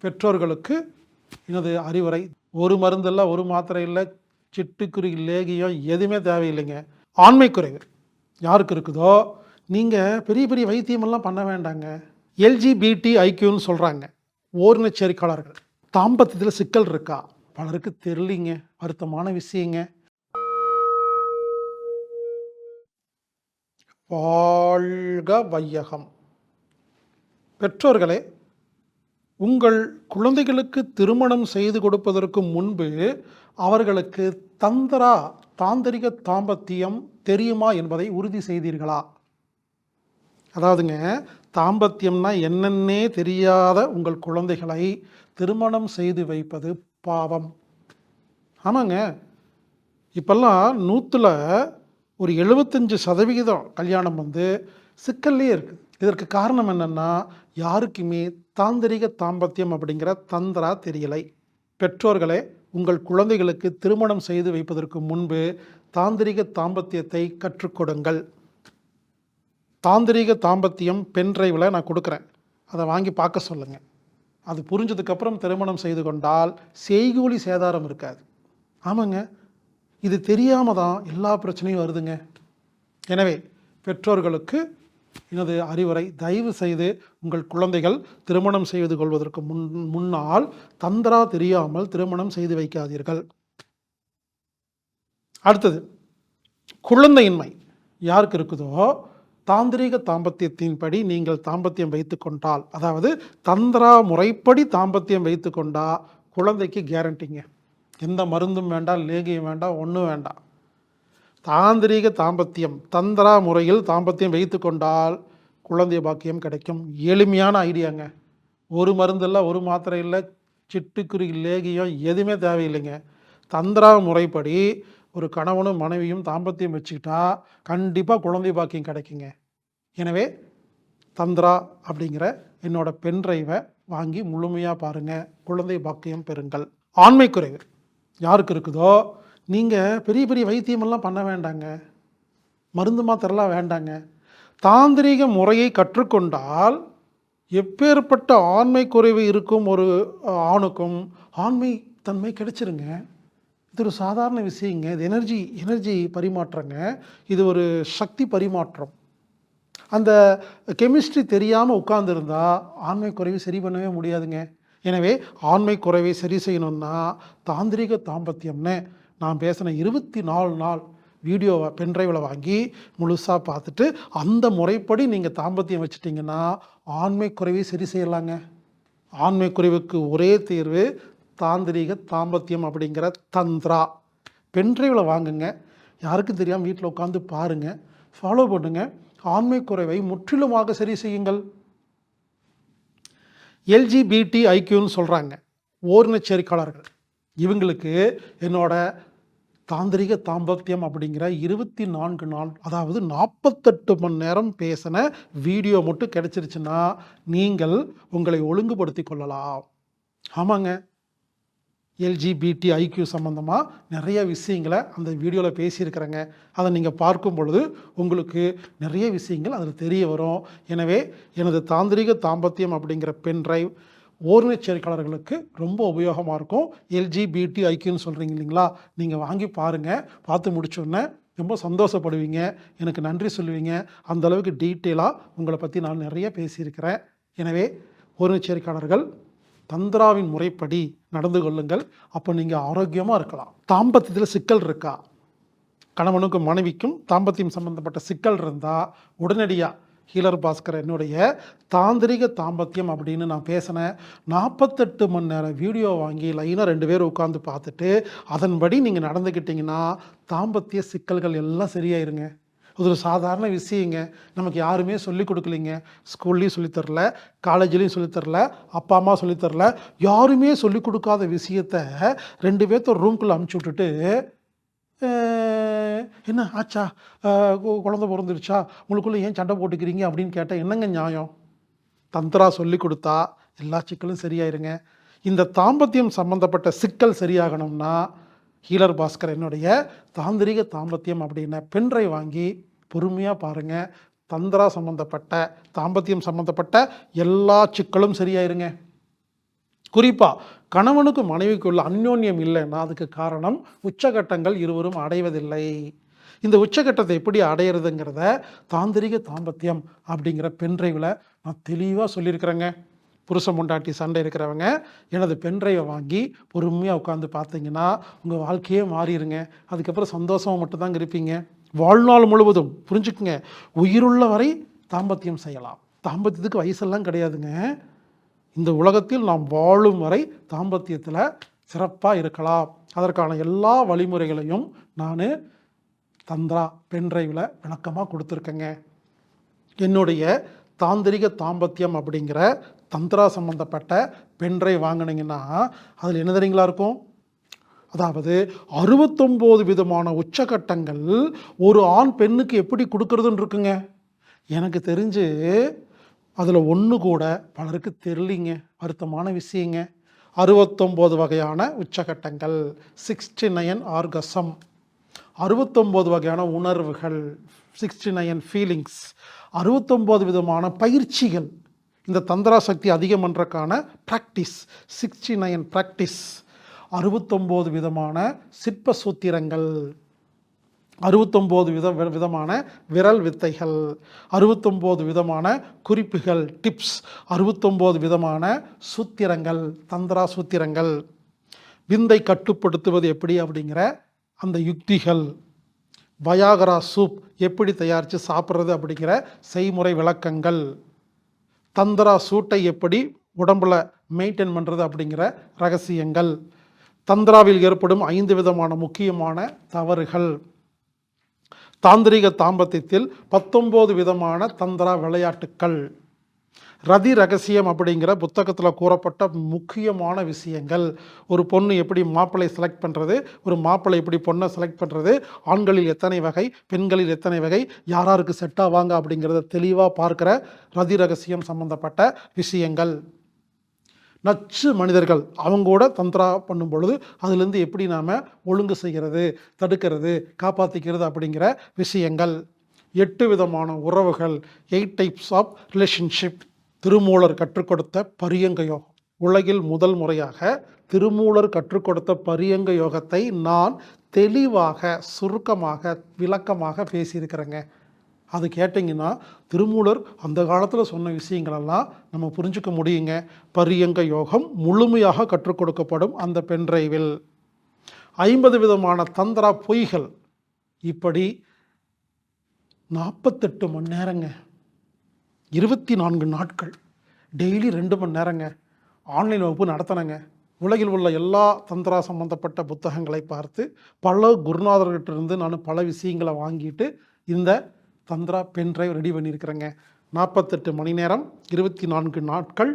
பெற்றோர்களுக்கு எனது அறிவுரை. ஒரு மருந்து இல்லை ஒரு மாத்திரை இல்லை சிட்டுக்குருவி லேகியம் எதுவுமே தேவையில்லைங்க. ஆண்மை குறைவு யாருக்கு இருக்குதோ நீங்கள் பெரிய பெரிய வைத்தியமெல்லாம் பண்ண வேண்டாங்க. எல்ஜிபிடி ஐக்கியூன்னு சொல்கிறாங்க ஓரினச்சேரிக்கையாளர்கள் தாம்பத்தியத்தில் சிக்கல் இருக்கா? பலருக்கு தெரியலிங்க. வருத்தமான விஷயங்க. வாழ்க வையகம். பெற்றோர்களே உங்கள் குழந்தைகளுக்கு திருமணம் செய்து கொடுப்பதற்கு முன்பு அவர்களுக்கு தந்திரா தாந்திரிக தாம்பத்தியம் தெரியுமா என்பதை உறுதி செய்தீர்களா? அதாவதுங்க தாம்பத்தியம்னா என்னன்னே தெரியாத உங்கள் குழந்தைகளை திருமணம் செய்து வைப்பது பாவம். ஆமாங்க. இப்போல்லாம் நூற்றில் ஒரு எழுபத்தஞ்சு சதவிகிதம் கல்யாணம் வந்து சிக்கல்லே இருக்குது. இதற்கு காரணம் என்னென்னா யாருக்குமே தாந்திரிக தாம்பத்தியம் அப்படிங்கிற தந்திரா தெரியலை. பெற்றோர்களே உங்கள் குழந்தைகளுக்கு திருமணம் செய்து வைப்பதற்கு முன்பு தாந்திரிக தாம்பத்தியத்தை கற்றுக்கொடுங்கள் தாந்திரிக தாம்பத்தியம் பென் டிரைவில் நான் கொடுக்குறேன். அதை வாங்கி பார்க்க சொல்லுங்கள் அது புரிஞ்சதுக்கப்புறம் திருமணம் செய்து கொண்டால் செய்கூலி சேதாரம் இருக்காது. ஆமாங்க. இது தெரியாமல் தான் எல்லா பிரச்சனையும் வருதுங்க. எனவே பெற்றோர்களுக்கு எனது அறிவுரை தயவு செய்து உங்கள் குழந்தைகள் திருமணம் செய்து கொள்வதற்கு முன் முன்னால் தந்திரா தெரியாமல் திருமணம் செய்து வைக்காதீர்கள். அடுத்தது குழந்தையின்மை. யாருக்கு இருக்குதோ தாந்திரீக தாம்பத்தியத்தின்படி நீங்கள் தாம்பத்தியம் வைத்து கொண்டால் அதாவது தந்திரா முறைப்படி தாம்பத்தியம் வைத்து குழந்தைக்கு கேரண்டிங்க எந்த மருந்தும் வேண்டாம் லேகியம் வேண்டாம் ஒன்றும் வேண்டாம். தாந்திரீக தாம்பத்தியம் தந்திரா முறையில் தாம்பத்தியம் வைத்து கொண்டால் குழந்தை பாக்கியம் கிடைக்கும். எளிமையான ஐடியாங்க. ஒரு மருந்து இல்லை ஒரு மாத்திரை இல்லை சிட்டுக்குருவி லேகியம் எதுவுமே தேவையில்லைங்க. தந்திரா முறைப்படி ஒரு கணவனும் மனைவியும் தாம்பத்தியம் வச்சுக்கிட்டா கண்டிப்பாக குழந்தை பாக்கியம் கிடைக்குங்க. எனவே தந்திரா அப்படிங்கிற என்னோட பென் டிரைவை வாங்கி முழுமையாக பாருங்கள் குழந்தை பாக்கியம் பெறுங்கள். ஆண்மை குறைவு. யாருக்கு இருக்குதோ நீங்கள் பெரிய பெரிய வைத்தியமெல்லாம் பண்ண வேண்டாங்க. மருந்து மாத்திரலாம் வேண்டாங்க. தாந்திரீக முறையை கற்றுக்கொண்டால் எப்பேற்பட்ட ஆண்மை குறைவு இருக்கும் ஒரு ஆணுக்கும் ஆண்மை தன்மை கிடைச்சிருங்க. இது ஒரு சாதாரண விஷயங்க. இது எனர்ஜி எனர்ஜி பரிமாற்றங்க. இது ஒரு சக்தி பரிமாற்றம். அந்த கெமிஸ்ட்ரி தெரியாமல் உட்கார்ந்துருந்தா ஆண்மை குறைவை சரி பண்ணவே முடியாதுங்க. எனவே ஆண்மை குறைவை சரி செய்யணும்னா தாந்திரிக தாம்பத்தியம்னு நான் பேசின இருபத்தி நாலு நாள் வீடியோவை பென்ட்ரைவில் வாங்கி முழுசாக பார்த்துட்டு அந்த முறைப்படி நீங்கள் தாம்பத்தியம் வச்சுட்டிங்கன்னா ஆண்மை குறைவை சரி செய்யலாங்க. ஆண்மை குறைவுக்கு ஒரே தீர்வு தாந்திரீக தாம்பத்தியம் அப்படிங்கிற தந்திரா. பென்ட்ரைவில் வாங்குங்க. யாருக்கும் தெரியாமல் வீட்டில் உட்காந்து பாருங்கள் ஃபாலோ பண்ணுங்கள் ஆண்மை குறைவை முற்றிலுமாக சரி செய்யுங்கள். எல்ஜிபிடி ஐக்கியூன்னு சொல்கிறாங்க ஓரினச் சேர்க்கையாளர்கள் இவங்களுக்கு என்னோட தாந்திரிக தாம்பத்தியம் அப்படிங்கிற இருபத்தி நான்கு நாள் அதாவது நாற்பத்தெட்டு மணி நேரம் பேசின வீடியோ மட்டும் கிடைச்சிருச்சுன்னா நீங்கள் உங்களை ஒழுங்குபடுத்தி கொள்ளலாம். ஆமாங்க. எல்ஜிபிடி ஐக்யூ சம்மந்தமாக நிறைய விஷயங்களை அந்த வீடியோவில் பேசியிருக்கிறேங்க. அதை நீங்கள் பார்க்கும் பொழுது உங்களுக்கு நிறைய விஷயங்கள் அதில் தெரிய வரும். எனவே எனது தாந்திரிக தாம்பத்தியம் அப்படிங்கிற பென் டிரைவ் ஓரினச் சேர்க்கையாளர்களுக்கு ரொம்ப உபயோகமாக இருக்கும். எல்ஜிபிடி ஐக்கியன்னு சொல்கிறீங்க இல்லைங்களா? நீங்கள் வாங்கி பாருங்கள் பார்த்து முடிச்சோடனே ரொம்ப சந்தோஷப்படுவீங்க. எனக்கு நன்றி சொல்லுவீங்க. அந்தளவுக்கு டீட்டெயிலாக உங்களை பற்றி நான் நிறைய பேசியிருக்கிறேன். எனவே ஓரினச் சேர்க்கையாளர்கள் தந்திராவின் முறைப்படி நடந்து கொள்ளுங்கள். அப்போ நீங்கள் ஆரோக்கியமாக இருக்கலாம். தாம்பத்தியத்தில் சிக்கல் இருக்கா? கணவனுக்கும் மனைவிக்கும் தாம்பத்தியம் சம்மந்தப்பட்ட சிக்கல் இருந்தால் உடனடியாக ஹீலர் பாஸ்கர் என்னுடைய தாந்திரிக தாம்பத்தியம் அப்படின்னு நான் பேசினேன். நாற்பத்தெட்டு மணி நேரம் வீடியோ வாங்கி லைனாக ரெண்டு பேர் உட்காந்து பார்த்துட்டு அதன்படி நீங்கள் நடந்துக்கிட்டிங்கன்னா தாம்பத்திய சிக்கல்கள் எல்லாம் சரியாயிருங்க. இது ஒரு சாதாரண விஷயங்க. நமக்கு யாருமே சொல்லிக் கொடுக்கலைங்க. ஸ்கூல்லையும் சொல்லித்தரல காலேஜ்லேயும் சொல்லித் தரல அப்பா அம்மா சொல்லித் தரல. யாருமே சொல்லிக் கொடுக்காத விஷயத்த ரெண்டு பேர்த்த ரூம்குள்ளே அமுச்சு விட்டுட்டு என்ன ஆச்சா? கு- குழந்தை பிறந்துருச்சா? உங்களுக்குள்ளே ஏன் சண்டை போட்டுக்கிறீங்க அப்படின்னு கேட்டால் என்னங்க நியாயம்? தந்திரா சொல்லி கொடுத்தா எல்லா சிக்கலும் சரியாயிருங்க. இந்த தாம்பத்தியம் சம்பந்தப்பட்ட சிக்கல் சரியாகணும்னா ஹீலர் பாஸ்கர் என்னுடைய தாந்திரிக தாம்பத்தியம் அப்படின்ன பென்றை வாங்கி பொறுமையாக பாருங்கள் தந்திரா சம்பந்தப்பட்ட தாம்பத்தியம் சம்பந்தப்பட்ட எல்லா சிக்கலும் சரியாயிருங்க. குறிப்பாக கணவனுக்கும் மனைவிக்குள்ள அந்யோன்யம் இல்லைன்னா அதுக்கு காரணம் உச்சகட்டங்கள் இருவரும் அடைவதில்லை. இந்த உச்சகட்டத்தை எப்படி அடையிறதுங்கிறத தாந்திரிக தாம்பத்தியம் அப்படிங்கிற பென்ட்ரைவில் நான் தெளிவாக சொல்லியிருக்கிறேங்க. புருஷ முண்டாட்டி சண்டை இருக்கிறவங்க எனது பென்ட்ரைவை வாங்கி பொறுமையாக உட்காந்து பார்த்தீங்கன்னா உங்கள் வாழ்க்கையே மாறிடுங்க அதுக்கப்புறம் சந்தோஷமாக மட்டும்தாங்க இருப்பீங்க. வாழ்நாள் முழுவதும் புரிஞ்சுக்குங்க. உயிருள்ள வரை தாம்பத்தியம் செய்யலாம். தாம்பத்தியத்துக்கு வயசெல்லாம் கிடையாதுங்க. இந்த உலகத்தில் நாம் வாழும் வரை தாம்பத்தியத்தில் சிறப்பாக இருக்கலாம். அதற்கான எல்லா வழிமுறைகளையும் நான் தந்திரா பென்ட்ரைவில் விளக்கமாக கொடுத்துருக்கேங்க. என்னுடைய தாந்திரிக தாம்பத்தியம் அப்படிங்கிற தந்திரா சம்மந்தப்பட்ட பென்ட்ரைவ் வாங்கினீங்கன்னா அதில் என்ன தெரியுங்களா இருக்கும்? அதாவது அறுபத்தொம்போது விதமான உச்சகட்டங்கள் ஒரு ஆண் பெண்ணுக்கு எப்படி கொடுக்கறதுன்னு இருக்குங்க. எனக்கு தெரிஞ்சு அதில் ஒன்று கூட பலருக்கு தெரியலிங்க. வருத்தமான விஷயங்க. அறுபத்தொம்போது வகையான உச்சகட்டங்கள். Sixty nine orgasm. அறுபத்தொம்போது வகையான உணர்வுகள். சிக்ஸ்டி நயன் ஃபீலிங்ஸ் அறுபத்தொம்போது விதமான பயிற்சிகள். இந்த தந்திரா சக்தி அதிகம் பண்ணுறக்கான ப்ராக்டிஸ் சிக்ஸ்டி நயன் ப்ராக்டிஸ் அறுபத்தொம்போது விதமான சிற்ப சூத்திரங்கள். அறுபத்தொம்போது வித விதமான விரல் வித்தைகள் அறுபத்தொம்போது விதமான குறிப்புகள் டிப்ஸ் அறுபத்தொம்போது விதமான சூத்திரங்கள் தந்திரா சூத்திரங்கள். விந்தை கட்டுப்படுத்துவது எப்படி அப்படிங்கிற அந்த யுக்திகள். வயாகரா சூப் எப்படி தயாரித்து சாப்பிட்றது அப்படிங்கிற செய்முறை விளக்கங்கள். தந்திரா சூட்டை எப்படி உடம்புல மெயின்டைன் பண்ணுறது அப்படிங்கிற ரகசியங்கள். தந்திராவில் ஏற்படும் ஐந்து விதமான முக்கியமான தவறுகள். தாந்திரிக தாம்பத்தியத்தில் பத்தொம்போது விதமான தந்திரா விளையாட்டுக்கள். ரதி ரகசியம் அப்படிங்கிற புத்தகத்தில் கூறப்பட்ட முக்கியமான விஷயங்கள். ஒரு பொண்ணு எப்படி மாப்பிள்ளை செலக்ட் பண்ணுறது ஒரு மாப்பிள்ளை எப்படி பொண்ணை செலக்ட் பண்ணுறது ஆண்களில் எத்தனை வகை பெண்களில் எத்தனை வகை யாராருக்கு செட் ஆவாங்க அப்படிங்கிறத தெளிவாக பார்க்குற ரதி ரகசியம் சம்மந்தப்பட்ட விஷயங்கள். நச்சு மனிதர்கள். அவங்களோட தந்திரா பண்ணும் பொழுது அதுலேருந்து எப்படி நாம் ஒழுங்கு செய்கிறது தடுக்கிறது காப்பாற்றிக்கிறது அப்படிங்கிற விஷயங்கள். எட்டு விதமான உறவுகள் eight types of relationship Thirumoolar கற்றுக் கொடுத்த பரியங்க யோகம் உலகில் முதல் முறையாக திருமூலர் கற்றுக் கொடுத்த பரியங்க யோகத்தை நான் தெளிவாக சுருக்கமாக விளக்கமாக பேசியிருக்கிறேங்க. அது கேட்டிங்கன்னா திருமூலர் அந்த காலத்தில் சொன்ன விஷயங்களெல்லாம் நம்ம புரிஞ்சுக்க முடியுங்க. பரியங்க யோகம் முழுமையாக கற்றுக் கொடுக்கப்படும் அந்த பென்ட்ரைவில் ஐம்பது விதமான தந்திரா பொய்கள். இப்படி நாற்பத்தெட்டு மணி நேரங்க. இருபத்தி நான்கு நாட்கள். டெய்லி ரெண்டு மணி நேரங்க. ஆன்லைன் வகுப்பு நடத்தினங்க உலகில் உள்ள எல்லா தந்திரா சம்பந்தப்பட்ட புத்தகங்களை பார்த்து பல குருநாதர்கிட்ட இருந்து நான் பல விஷயங்களை வாங்கிட்டு இந்த தந்திரா பென் டிரைவ் ரெடி பண்ணியிருக்கிறேங்க. நாற்பத்தெட்டு மணி நேரம் இருபத்தி நான்கு நாட்கள்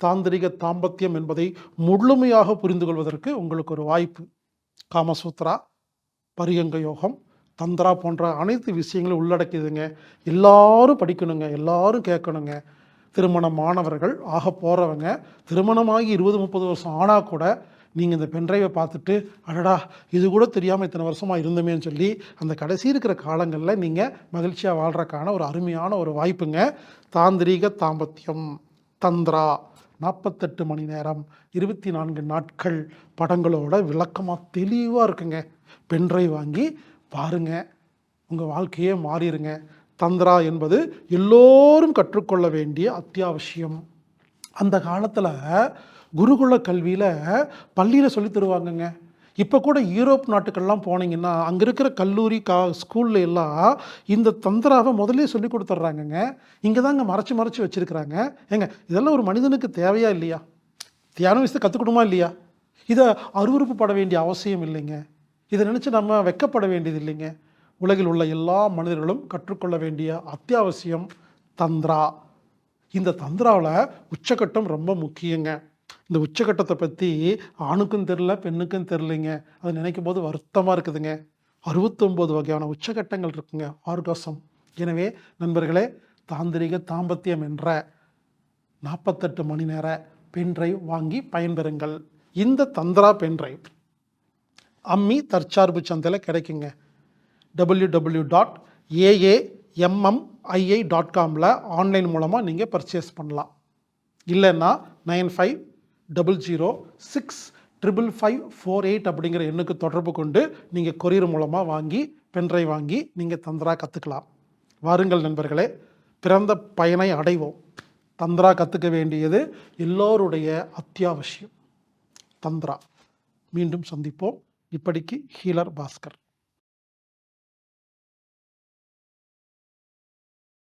தாந்திரிக தாம்பத்தியம் என்பதை முழுமையாக புரிந்து கொள்வதற்கு உங்களுக்கு ஒரு வாய்ப்பு. காமசூத்ரா பரியங்க யோகம் தந்திரா போன்ற அனைத்து விஷயங்களும் உள்ளடக்கியதுங்க. எல்லாரும் படிக்கணுங்க எல்லாரும் கேட்கணுங்க. திருமணமானவர்கள் ஆக போகிறவங்க திருமணமாகி இருபது முப்பது வருஷம் ஆனால் கூட நீங்கள் இந்த பென்ட்ரைவை பார்த்துட்டு அடடா இது கூட தெரியாமல் இத்தனை வருஷமாக இருந்தமேன்னு சொல்லி அந்த கடைசி இருக்கிற காலங்களில் நீங்கள் மகிழ்ச்சியாக வாழ்கிறக்கான ஒரு அருமையான ஒரு வாய்ப்புங்க. தாந்திரீக தாம்பத்தியம் தந்திரா நாற்பத்தெட்டு மணி நேரம் இருபத்தி நான்கு நாட்கள் படங்களோட விளக்கமாக தெளிவாக இருக்குங்க. பென்ட்ரைவ் வாங்கி பாருங்கள் உங்கள் வாழ்க்கையே மாறிடுங்க தந்திரா என்பது எல்லோரும் கற்றுக்கொள்ள வேண்டிய அத்தியாவசியம். அந்த காலத்தில் குருகுல கல்வியில் பள்ளியில் சொல்லித் தருவாங்கங்க. இப்போ கூட யூரோப் நாட்டுக்கெல்லாம் போனீங்கன்னா அங்கே இருக்கிற கல்லூரி கா ஸ்கூல்ல எல்லாம் இந்த தந்திராவை முதல்ல சொல்லி கொடுத்துட்றாங்கங்க இங்கே தாங்க மறைச்சி மறைச்சி வச்சுருக்கிறாங்க. ஏங்க இதெல்லாம் ஒரு மனிதனுக்கு தேவையா இல்லையா? தியான விஷயத்தை கற்றுக்கணுமா இல்லையா? இதை அருவறுப்பு பட வேண்டிய அவசியம் இல்லைங்க. இதை நினச்சி நம்ம வெக்கப்பட வேண்டியது இல்லைங்க. உலகில் உள்ள எல்லா மனிதர்களும் கற்றுக்கொள்ள வேண்டிய அத்தியாவசியம் தந்திரா. இந்த தந்திராவில் உச்சக்கட்டம் ரொம்ப முக்கியங்க. இந்த உச்சக்கட்டத்தை பற்றி ஆணுக்கும் தெரில பெண்ணுக்கும் தெரிலிங்க அதை நினைக்கும் போது வருத்தமாக இருக்குதுங்க. அறுபத்தொம்போது வகையான உச்சகட்டங்கள் இருக்குங்க ஆர்காசம் எனவே நண்பர்களே தாந்திரிக தாம்பத்தியம் என்ற நாற்பத்தெட்டு மணி நேர பென்ட்ரைவ் வாங்கி பயன்பெறுங்கள். இந்த தந்திரா பென்ட்ரைவ் அம்மி தற்சார்பு சந்தையில் கிடைக்குங்க. W W dot A A M M I I dot Kamil online மூலமாக நீங்கள் பர்ச்சேஸ் பண்ணலாம். இல்லைன்னா nine five double zero six triple five four eight அப்படிங்கிற எண்ணுக்கு தொடர்பு கொண்டு நீங்கள் கொரியர் மூலமாக வாங்கி பென்ட்ரைவ் வாங்கி நீங்கள் தந்திரா கற்றுக்கலாம் வாருங்கள் நண்பர்களே பிறந்த பயனை அடைவோம். தந்திரா கற்றுக்க வேண்டியது எல்லோருடைய அத்தியாவசியம். தந்திரா. மீண்டும் சந்திப்போம். இப்படிக்கு ஹீலர் பாஸ்கர்.